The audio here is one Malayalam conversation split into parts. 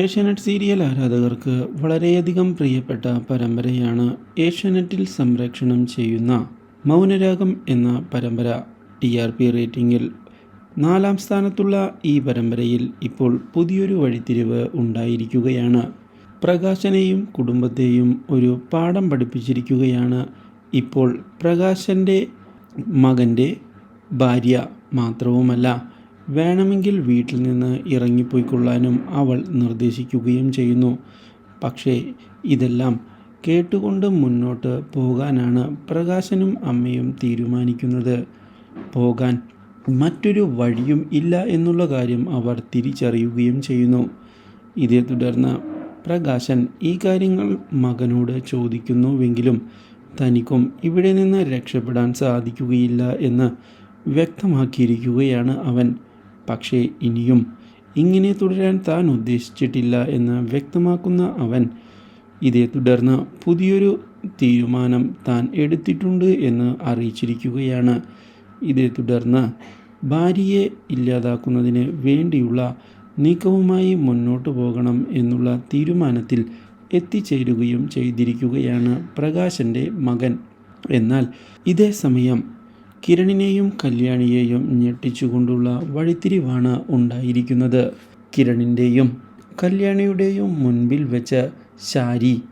ഏഷ്യാനെറ്റ് സീരിയൽ ആരാധകർക്ക് വളരെയധികം പ്രിയപ്പെട്ട പരമ്പരയാണ് ഏഷ്യാനെറ്റിൽ സംരക്ഷണം ചെയ്യുന്ന മൗനരാഗം എന്ന പരമ്പര. ടി ആർ പി റേറ്റിംഗിൽ നാലാം സ്ഥാനത്തുള്ള ഈ പരമ്പരയിൽ ഇപ്പോൾ പുതിയൊരു വഴിത്തിരിവ് ഉണ്ടായിരിക്കുകയാണ്. പ്രകാശനെയും കുടുംബത്തെയും ഒരു പാഠം പഠിപ്പിച്ചിരിക്കുകയാണ് ഇപ്പോൾ പ്രകാശന്റെ മകന്റെ ഭാര്യ മാത്രവുമല്ല. വേണമെങ്കിൽ വീട്ടിൽ നിന്ന് ഇറങ്ങിപ്പോയിക്കൊള്ളാനും അവൾ നിർദ്ദേശിക്കുകയും ചെയ്യുന്നു. പക്ഷേ ഇതെല്ലാം കേട്ടുകൊണ്ട് മുന്നോട്ട് പോകാനാണ് പ്രകാശനും അമ്മയും തീരുമാനിക്കുന്നത്. പോകാൻ മറ്റൊരു വഴിയും ഇല്ല എന്നുള്ള കാര്യം അവർ തിരിച്ചറിയുകയും ചെയ്യുന്നു. ഇതേ തുടർന്ന് പ്രകാശൻ ഈ കാര്യങ്ങൾ മകനോട് ചോദിക്കുന്നുവെങ്കിലും തനിക്കും ഇവിടെ നിന്ന് രക്ഷപ്പെടാൻ സാധിക്കുകയില്ല എന്ന് വ്യക്തമാക്കിയിരിക്കുകയാണ് അവൻ. പക്ഷേ ഇനിയും ഇങ്ങനെ തുടരാൻ താൻ ഉദ്ദേശിച്ചിട്ടില്ല എന്ന് വ്യക്തമാക്കുന്ന അവൻ ഇതേ തുടർന്ന് പുതിയൊരു തീരുമാനം താൻ എടുത്തിട്ടുണ്ട് എന്ന് അറിയിച്ചിരിക്കുകയാണ്. ഇതേ തുടർന്ന് ഭാര്യയെ ഇല്ലാതാക്കുന്നതിന് വേണ്ടിയുള്ള നീക്കവുമായി മുന്നോട്ട് പോകണം എന്നുള്ള തീരുമാനത്തിൽ എത്തിച്ചേരുകയും ചെയ്തിരിക്കുകയാണ് പ്രകാശന്റെ മകൻ. എന്നാൽ ഇതേ സമയം കിരണിനെയും കല്യാണിയെയും ഞെട്ടിച്ചുകൊണ്ടുള്ള വഴിത്തിരിവാണ് ഉണ്ടായിരിക്കുന്നത്. കിരണിന്റെയും കല്യാണിയുടെയും മുൻപിൽ വെച്ച ശാരി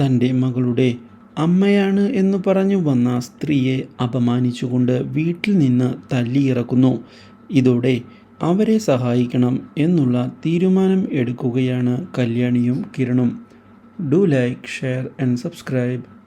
തന്റെ മകളുടെ അമ്മയാണ് എന്ന് പറഞ്ഞു വന്ന സ്ത്രീയെ അപമാനിച്ചുകൊണ്ട് വീട്ടിൽ നിന്ന് തല്ലിയിറക്കുന്നു. ഇതോടെ അവരെ സഹായിക്കണം എന്നുള്ള തീരുമാനം എടുക്കുകയാണ് കല്യാണിയും കിരണും. Do like share and subscribe.